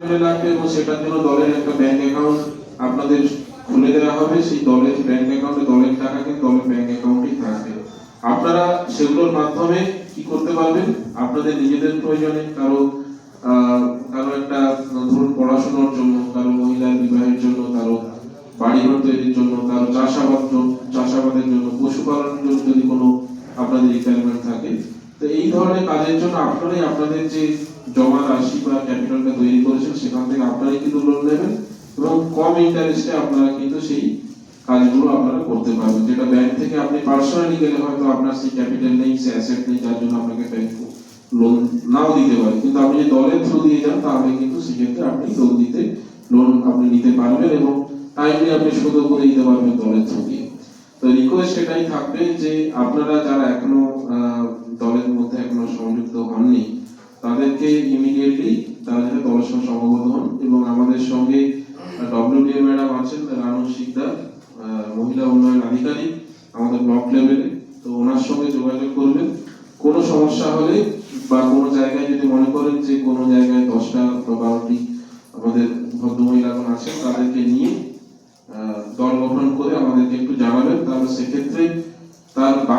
এবং সেটার জন্য দলের একটা ব্যাংক অ্যাকাউন্ট আপনাদের খুলে দেওয়া হবে, সেই দলের ব্যাংক অ্যাকাউন্টে দলের টাকা কিন্তু দলের ব্যাংক অ্যাকাউন্টেই থাকবে আপনারা সেগুলোর মাধ্যমে কি করতে পারবেন? আপনাদের নিজেদের প্রয়োজনে কারও কারও একটা, ধরুন পড়াশোনার জন্য, কারও মহিলার বিবাহের জন্য, কারও বাড়িঘর তৈরির জন্য, কারও চাষাবাদ চাষাবাদের জন্য, পশুপালনের জন্য যদি কোনো আপনাদের রিকোয়ারমেন্ট থাকে তো এই ধরনের কাজের জন্য আপনারাই আপনাদের যে জমা রাশি বা ক্যাপিটালটা তৈরি করেছেন, সেখান থেকে আপনারাই কিন্তু লোন নেবেন এবং কম ইন্টারেস্টে আপনারা কিন্তু সেই কাজগুলো আপনারা করতে পারবেন। যেটা ব্যাংক থেকে আপনি পার্সোনালি গেলে হয়তো আপনার সেই ক্যাপিটাল নেই, সেই অ্যাসেট নেই, যার জন্য আপনাকে ব্যাংক লোন নাও দিতে পারে। কিন্তু আপনি যদি দলের থ্রু দিয়ে যান, তাহলে কিন্তু সেক্ষেত্রে আপনি লোন দিতে লোন আপনি নিতে পারবেন এবং টাইমলি আপনি শোধও করে দিতে পারবেন দলের থ্রু দিয়ে। তো রিকোয়েস্ট এটাই থাকবে যে আপনারা যারা এখনও দলের মধ্যে এখনও সংযুক্ত হননি। তাদেরকে ইমিডিয়েটলি যাতে দলের সঙ্গে সমবেত হন এবং আমাদের সঙ্গে ডব্লিউডিএ ম্যাডাম আছেন, রানু শিকদার মহিলা উন্নয়ন আধিকারিক আমাদের ব্লক লেভেলে। তো ওনার সঙ্গে যোগাযোগ করবেন। কোনো সমস্যা হলে বা কোনো জায়গায় যদি মনে করেন যে কোনো জায়গায় দশটা বা বারোটি আমাদের ভদ্রমহিলাগণ আছেন, তাদেরকে নিয়ে দল গঠন করে আমাদেরকে একটু জানাবেন। তাহলে সেক্ষেত্রে তার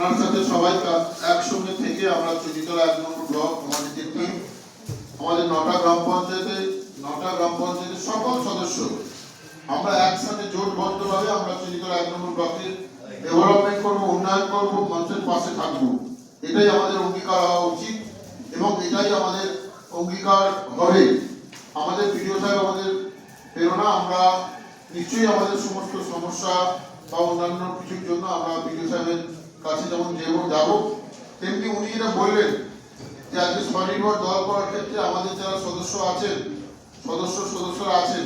ওনার সাথে সবাই একসঙ্গে থেকে আমরা চুনিতলা এক নম্বর ব্লক, আমাদের যে টিম আমাদের নটা গ্রাম পঞ্চায়েতে, নটা গ্রাম পঞ্চায়েতের সকল সদস্য। আমরা একসাথে জোটবদ্ধভাবে আমরা চুনিতলা এক নম্বর ব্লকের ডেভেলপমেন্ট করব, উন্নয়ন করব মানুষের পাশে থাকব। এটাই আমাদের অঙ্গীকার হওয়া উচিত এবং এটাই আমাদের অঙ্গীকার হবে। আমাদের ভিডিও সাহেব আমাদের প্রেরণা, আমরা নিশ্চয়ই আমাদের সমস্ত সমস্যা বা অন্যান্য কিছুর জন্য আমরা ভিডিও সাহেবের কাছে যেমন যেমন যাব, তেমনি উনি যেটা বললেন যে আজকে স্বনির্ভর দল করার ক্ষেত্রে আমাদের যারা সদস্য আছেন, সদস্য সদস্যরা আছেন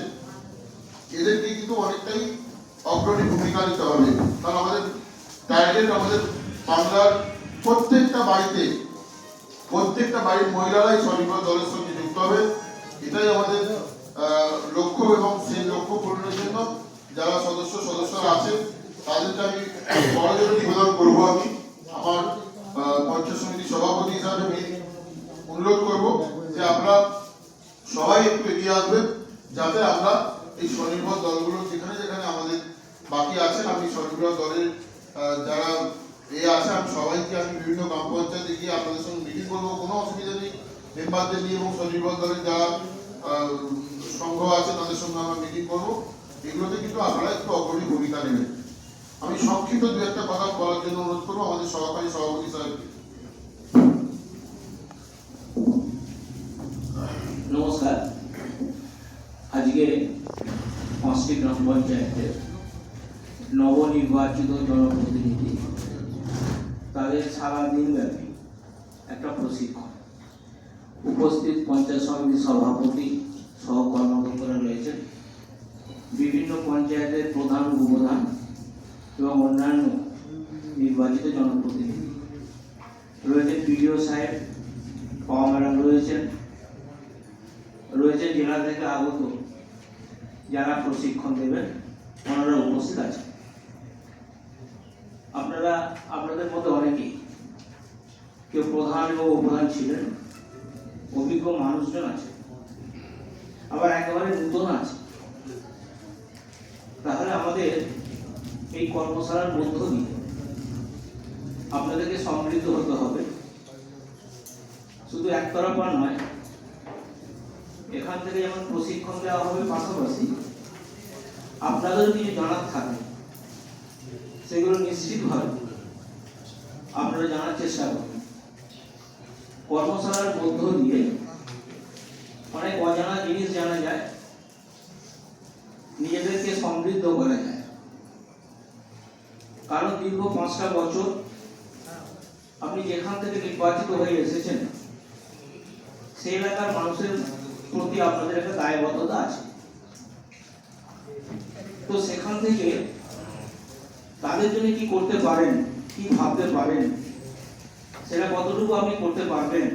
এদেরকে কিন্তু অনেকটাই অগ্রণী ভূমিকা নিতে হবে। কারণ আমাদের টার্গেট আমাদের বাংলার প্রত্যেকটা বাড়িতে, প্রত্যেকটা বাড়ির মহিলারাই স্বনির্ভর দলের সঙ্গে যুক্ত হবে। এটাই আমাদের লক্ষ্য এবং সেই লক্ষ্য পূরণের জন্য যারা সদস্য সদস্যরা আছেন আমি আমি। আমার সভাপতি হিসাবে আমি অনুরোধ করব যে সবাই আসবেন, যাতে আমরা এই স্বনির্ভর দলগুলো যেখানে যেখানে আমাদের বাকি আছেন, আমি দলের যারা এ সবাইকে আমি বিভিন্ন আপনাদের সঙ্গে মিটিং করব। কোনো অসুবিধা নেই। মেম্বারদের এবং স্বনির্ভর দলের যারা সংঘ আছে, তাদের সঙ্গে আমরা মিটিং করব। এগুলোতে কিন্তু আপনারা একটু অগ্রণী ভূমিকা নেবেন। আমি সংক্ষিপ্ত দু একটা কথা বলার জন্য অনুরোধ করব, আমাদের সহকারী সভাপতি সাহেবকে। নমস্কার। আজকে পাঁচটি গ্রাম পঞ্চায়েতের নবনির্বাচিত জনপ্রতিনিধি, তাদের সারাদিন ব্যাপী একটা প্রশিক্ষণ। উপস্থিত পঞ্চায়েত সমিতির সভাপতি সহ কর্মকর্তারা রয়েছেন। বিভিন্ন পঞ্চায়েতের প্রধান, উপপ্রধান এবং অন্যান্য নির্বাচিত জনপ্রতিনিধি। রয়েছে পিডিও সাহেব, পাওয়া ম্যাডাম রয়েছেন। রয়েছে জেলা থেকে আগত যারা প্রশিক্ষণ দেবেন, ওনারা উপস্থিত আছেন। আপনারা, আপনাদের মধ্যে অনেকেই, কেউ প্রধান এবং উপধান ছিলেন, অভিজ্ঞ মানুষজন আছে, আবার একেবারে নূতন আছে। তাহলে আমাদের এই কর্মশালার মধ্য দিয়ে আপনাদেরকে সমৃদ্ধ হতে হবে। শুধু একতরফা নয়, এখান থেকে যেমন প্রশিক্ষণ দেওয়া হবে পাশাপাশি আপনাদের কিছু জানার থাকে, সেগুলো নিশ্চিতভাবে আপনারা জানার চেষ্টা করবেন কর্মশালার মধ্য দিয়ে অনেক অজানা জিনিস জানা যায়, নিজেদেরকে সমৃদ্ধ করা যায়। কারণ দীর্ঘ পাঁচটা বছর আপনি যেখান থেকে নির্বাচিত হয়ে এসেছেন, সেই এলাকার মানুষের প্রতি আপনাদের একটা দায়বদ্ধতা আছে। তো সেখান থেকে তাদের জন্য কি করতে পারেন, কি ভাবতে পারেন, সেটা কতটুকু আপনি করতে পারবেন,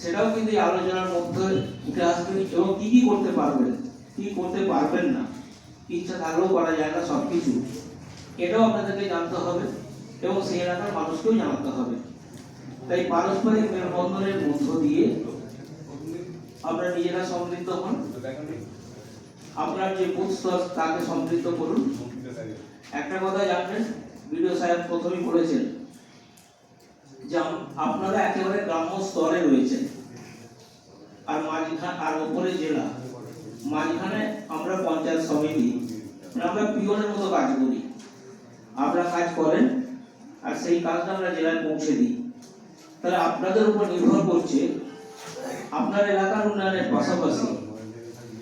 সেটাও কিন্তু আলোচনার মধ্যে উঠে আসবে এবং কি কি করতে পারবেন, কি করতে পারবেন না, ইচ্ছা থাকলেও করা যায় না সব কিছু এটাও আপনাদেরকে জানতে হবে এবং সেই এলাকার মানুষকেও জানাতে হবে। তাই পারস্পরিক মেলবন্ধনের মধ্য দিয়ে আপনারা নিজেরা সমৃদ্ধ হন। আপনার যে বুথ তাকে সমৃদ্ধ করুন। একটা কথা জানবেন, বিডিও সাহেব প্রথমেই বলেছেন যে আপনারা একেবারে গ্রাম্য স্তরে রয়েছেন। আর মাঝখানে, আর ওপরে জেলা। মাঝখানে আমরা পঞ্চায়েত সমিতি মানে আমরা পিওনের মতো কাজ করি। আপনারা কাজ করেন, আর সেই কাজটা আমরা জেলায় পৌঁছে দিই। তাহলে আপনাদের উপর নির্ভর করছে আপনার এলাকার উন্নয়নের পাশাপাশি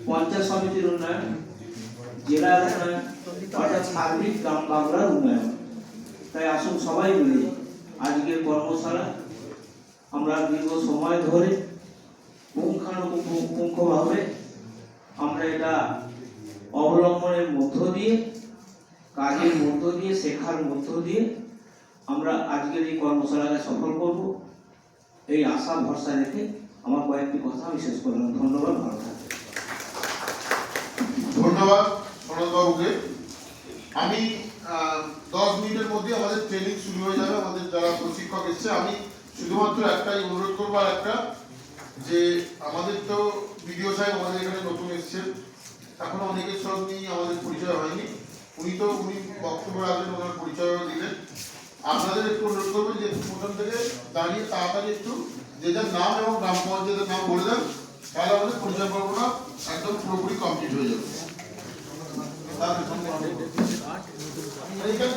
পঞ্চায়েত সমিতির উন্নয়ন জেলার উন্নয়ন, অর্থাৎ সার্বিক গ্রাম বাংলার উন্নয়ন। তাই আসুন সবাই মিলে আজকের কর্মশালা আমরা দীর্ঘ সময় ধরে পুঙ্খানুপুঙ্খভাবে আমরা এটা অবলম্বনের মধ্য দিয়ে কাজের মধ্য দিয়ে, শেখার মধ্য দিয়ে আমরা আজকের এই কর্মশালাকে সফল করব। এই আশা, ভরসা রেখে আমার কয়েকটি কথা আমি শেষ করলাম। ধন্যবাদ, ভালো থাকবেন। ধন্যবাদ সনদবাবুকে আমি দশ মিনিটের মধ্যে আমাদের ট্রেনিং শুরু হয়ে যাবে। আমাদের যারা প্রশিক্ষক এসছে, আমি শুধুমাত্র একটাই অনুরোধ করব আর একটা, যে আমাদের তো বিডিও সাহেব আমাদের এখানে নতুন এসছেন। এখনও অনেকের সঙ্গেই আমাদের পরিচয় হয়নি। উনি তো উনি বক্তব্য রাখলেন ওনার পরিচয়ও দিলেন আপনাদের একটু অনুরোধ করবেন যে প্রথম থেকে দাঁড়িয়ে তাড়াতাড়ি একটু যে যার নাম এবং গ্রাম পঞ্চায়েতের নাম বলে দেন, তাহলে আমাদের পরিচয় পর্বটা একদম পুরোপুরি কমপ্লিট হয়ে যাবে। এইখানে